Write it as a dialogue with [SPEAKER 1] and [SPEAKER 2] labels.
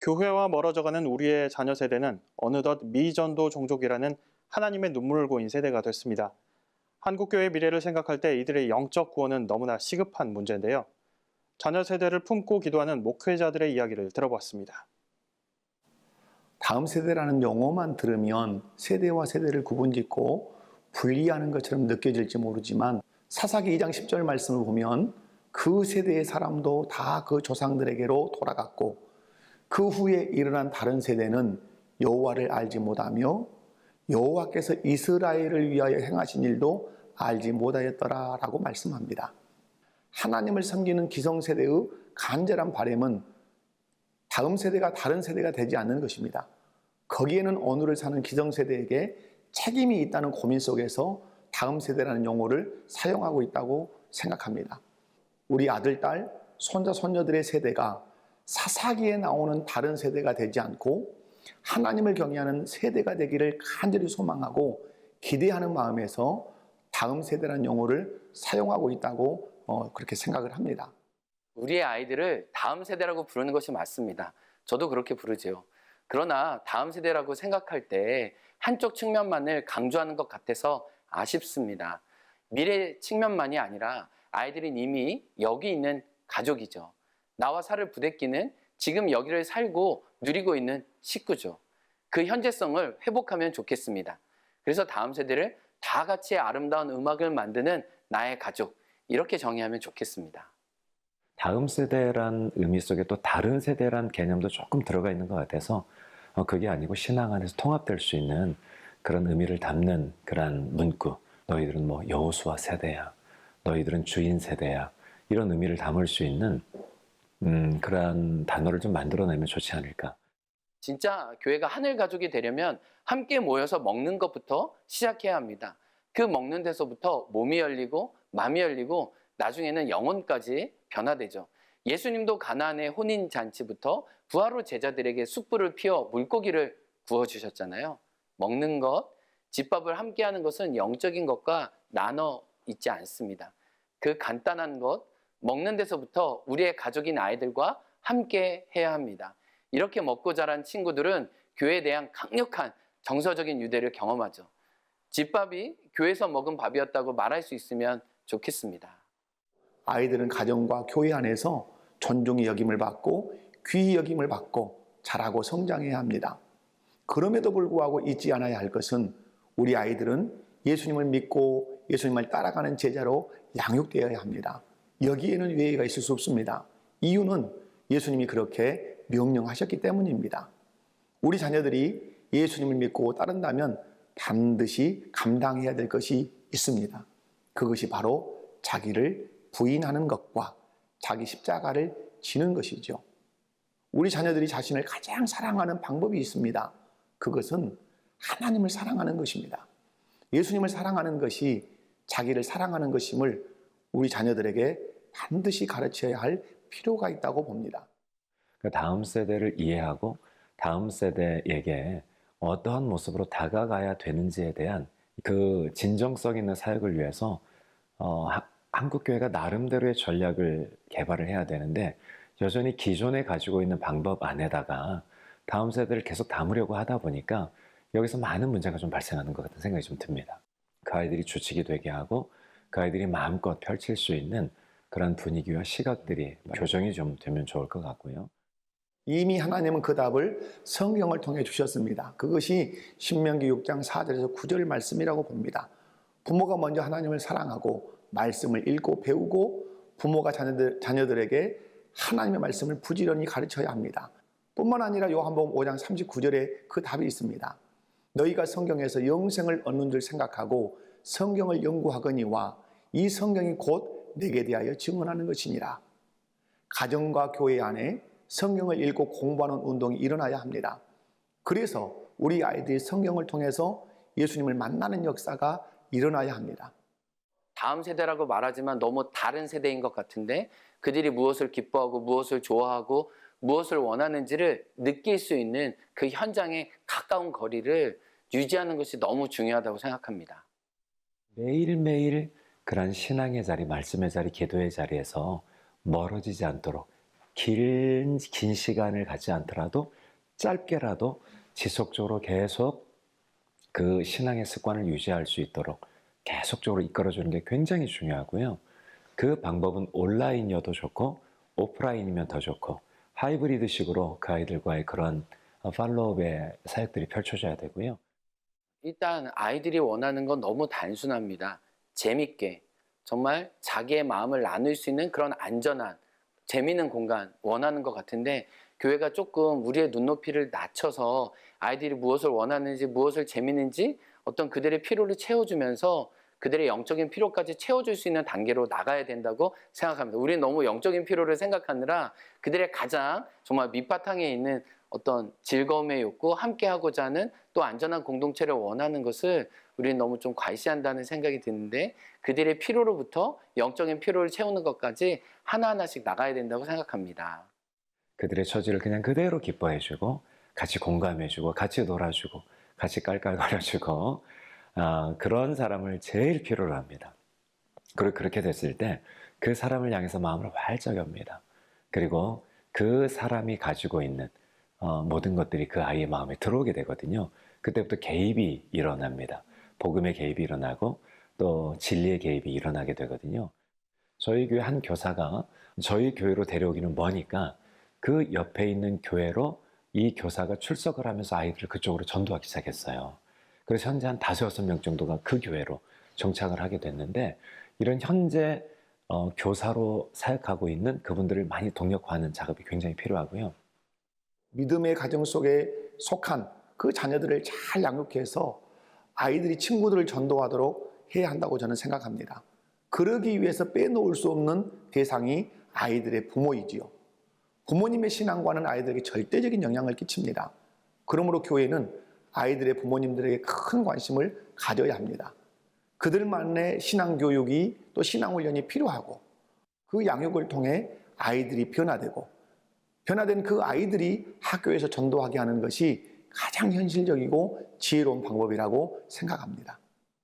[SPEAKER 1] 교회와 멀어져가는 우리의 자녀 세대는 어느덧 미전도 종족이라는 하나님의 눈물을 고인 세대가 됐습니다. 한국교회의 미래를 생각할 때 이들의 영적 구원은 너무나 시급한 문제인데요. 자녀 세대를 품고 기도하는 목회자들의 이야기를 들어봤습니다.
[SPEAKER 2] 다음 세대라는 용어만 들으면 세대와 세대를 구분짓고 분리하는 것처럼 느껴질지 모르지만 사사기 2장 10절 말씀을 보면 그 세대의 사람도 다 그 조상들에게로 돌아갔고 그 후에 일어난 다른 세대는 여호와를 알지 못하며 여호와께서 이스라엘을 위하여 행하신 일도 알지 못하였더라라고 말씀합니다. 하나님을 섬기는 기성세대의 간절한 바램은 다음 세대가 다른 세대가 되지 않는 것입니다. 거기에는 오늘을 사는 기성세대에게 책임이 있다는 고민 속에서 다음 세대라는 용어를 사용하고 있다고 생각합니다. 우리 아들, 딸, 손자, 손녀들의 세대가 사사기에 나오는 다른 세대가 되지 않고 하나님을 경외하는 세대가 되기를 간절히 소망하고 기대하는 마음에서 다음 세대라는 용어를 사용하고 있다고 어, 그렇게 생각을 합니다.
[SPEAKER 3] 우리의 아이들을 다음 세대라고 부르는 것이 맞습니다. 저도 그렇게 부르지요. 그러나 다음 세대라고 생각할 때 한쪽 측면만을 강조하는 것 같아서 아쉽습니다. 미래 측면만이 아니라 아이들은 이미 여기 있는 가족이죠. 나와 살을 부대끼는 지금 여기를 살고 누리고 있는 식구죠. 그 현재성을 회복하면 좋겠습니다. 그래서 다음 세대를 다 같이 아름다운 음악을 만드는 나의 가족, 이렇게 정의하면 좋겠습니다.
[SPEAKER 4] 다음 세대란 의미 속에 또 다른 세대란 개념도 조금 들어가 있는 것 같아서 어, 그게 아니고 신앙 안에서 통합될 수 있는 그런 의미를 담는 그런 문구. 너희들은 뭐 여호수아 세대야. 너희들은 주인 세대야. 이런 의미를 담을 수 있는 음, 그러한 단어를 좀 만들어내면 좋지 않을까.
[SPEAKER 3] 진짜 교회가 하늘 가족이 되려면 함께 모여서 먹는 것부터 시작해야 합니다. 그 먹는 데서부터 몸이 열리고 마음이 열리고 나중에는 영혼까지 변화되죠. 예수님도 가나안의 혼인 잔치부터 부하로 제자들에게 숯불을 피워 물고기를 구워 주셨잖아요. 먹는 것, 집밥을 함께 하는 것은 영적인 것과 나눠 있지 않습니다. 그 간단한 것, 먹는 데서부터 우리의 가족인 아이들과 함께 해야 합니다. 이렇게 먹고 자란 친구들은 교회에 대한 강력한 정서적인 유대를 경험하죠. 집밥이 교회에서 먹은 밥이었다고 말할 수 있으면 좋겠습니다.
[SPEAKER 2] 아이들은 가정과 교회 안에서 존중의 여김을 받고 귀히 여김을 받고 자라고 성장해야 합니다. 그럼에도 불구하고 잊지 않아야 할 것은 우리 아이들은 예수님을 믿고 예수님을 따라가는 제자로 양육되어야 합니다. 여기에는 외의가 있을 수 없습니다. 이유는 예수님이 그렇게 명령하셨기 때문입니다. 우리 자녀들이 예수님을 믿고 따른다면 반드시 감당해야 될 것이 있습니다. 그것이 바로 자기를 부인하는 것과 자기 십자가를 지는 것이죠. 우리 자녀들이 자신을 가장 사랑하는 방법이 있습니다. 그것은 하나님을 사랑하는 것입니다. 예수님을 사랑하는 것이 자기를 사랑하는 것임을 우리 자녀들에게 반드시 가르쳐야 할 필요가 있다고 봅니다.
[SPEAKER 4] 그 다음 세대를 이해하고 다음 세대에게 어떠한 모습으로 다가가야 되는지에 대한 그 진정성 있는 사역을 위해서 어, 하- 한국교회가 나름대로의 전략을 개발을 해야 되는데 여전히 기존에 가지고 있는 방법 안에다가 다음 세대를 계속 담으려고 하다 보니까 여기서 많은 문제가 좀 발생하는 것 같은 생각이 좀 듭니다. 그 아이들이 주축이 되게 하고 그 아이들이 마음껏 펼칠 수 있는 그런 분위기와 시각들이 교정이 좀 되면 좋을 것 같고요.
[SPEAKER 2] 이미 하나님은 그 답을 성경을 통해 주셨습니다. 그것이 신명기 6장 4절에서 9절 말씀이라고 봅니다. 부모가 먼저 하나님을 사랑하고 말씀을 읽고 배우고 부모가 자녀들, 자녀들에게 하나님의 말씀을 부지런히 가르쳐야 합니다. 뿐만 아니라 요한복음 5장 39절에 그 답이 있습니다. 너희가 성경에서 영생을 얻는 줄 생각하고 성경을 연구하거니와 이 성경이 곧 내게 대하여 증언하는 것이니라. 가정과 교회 안에 성경을 읽고 공부하는 운동이 일어나야 합니다. 그래서 우리 아이들이 성경을 통해서 예수님을 만나는 역사가 일어나야 합니다.
[SPEAKER 3] 다음 세대라고 말하지만 너무 다른 세대인 것 같은데 그들이 무엇을 기뻐하고 무엇을 좋아하고 무엇을 원하는지를 느낄 수 있는 그 현장의 가까운 거리를 유지하는 것이 너무 중요하다고 생각합니다.
[SPEAKER 4] 매일매일 그런 신앙의 자리, 말씀의 자리, 기도의 자리에서 멀어지지 않도록 긴, 긴 시간을 갖지 않더라도 짧게라도 지속적으로 계속 그 신앙의 습관을 유지할 수 있도록 계속적으로 이끌어주는 게 굉장히 중요하고요. 그 방법은 온라인이어도 좋고 오프라인이면 더 좋고 하이브리드식으로 그 아이들과의 그런 팔로업의 사역들이 펼쳐져야 되고요.
[SPEAKER 3] 일단 아이들이 원하는 건 너무 단순합니다. 재밌게 정말 자기의 마음을 나눌 수 있는 그런 안전한 재미있는 공간 원하는 것 같은데 교회가 조금 우리의 눈높이를 낮춰서 아이들이 무엇을 원하는지 무엇을 재밌는지 어떤 그들의 필요를 채워주면서 그들의 영적인 필요까지 채워줄 수 있는 단계로 나가야 된다고 생각합니다. 우리는 너무 영적인 필요를 생각하느라 그들의 가장 정말 밑바탕에 있는 어떤 즐거움의 욕구, 함께하고자 하는 또 안전한 공동체를 원하는 것을 우리는 너무 좀 과시한다는 생각이 드는데 그들의 필요로부터 영적인 필요를 채우는 것까지 하나하나씩 나가야 된다고 생각합니다.
[SPEAKER 4] 그들의 처지를 그냥 그대로 기뻐해주고 같이 공감해주고 같이 놀아주고 같이 깔깔거려주고 아, 그런 사람을 제일 필요로 합니다. 그리고 그렇게 됐을 때 그 사람을 향해서 마음을 활짝 엽니다. 그리고 그 사람이 가지고 있는 어, 모든 것들이 그 아이의 마음에 들어오게 되거든요. 그때부터 개입이 일어납니다. 복음의 개입이 일어나고 또 진리의 개입이 일어나게 되거든요. 저희 교회 한 교사가 저희 교회로 데려오기는 머니까 그 옆에 있는 교회로 이 교사가 출석을 하면서 아이들을 그쪽으로 전도하기 시작했어요. 그래서 현재 한 다섯 여섯 명 정도가 그 교회로 정착을 하게 됐는데 이런 현재 어, 교사로 사역하고 있는 그분들을 많이 동력화하는 작업이 굉장히 필요하고요.
[SPEAKER 2] 믿음의 가정 속에 속한 그 자녀들을 잘 양육해서 아이들이 친구들을 전도하도록 해야 한다고 저는 생각합니다. 그러기 위해서 빼놓을 수 없는 대상이 아이들의 부모이지요. 부모님의 신앙과는 아이들에게 절대적인 영향을 끼칩니다. 그러므로 교회는 아이들의 부모님들에게 큰 관심을 가져야 합니다. 그들만의 신앙 교육이 또 신앙 훈련이 필요하고 그 양육을 통해 아이들이 변화되고 변화된 그 아이들이 학교에서 전도하게 하는 것이 가장 현실적이고 지혜로운 방법이라고 생각합니다.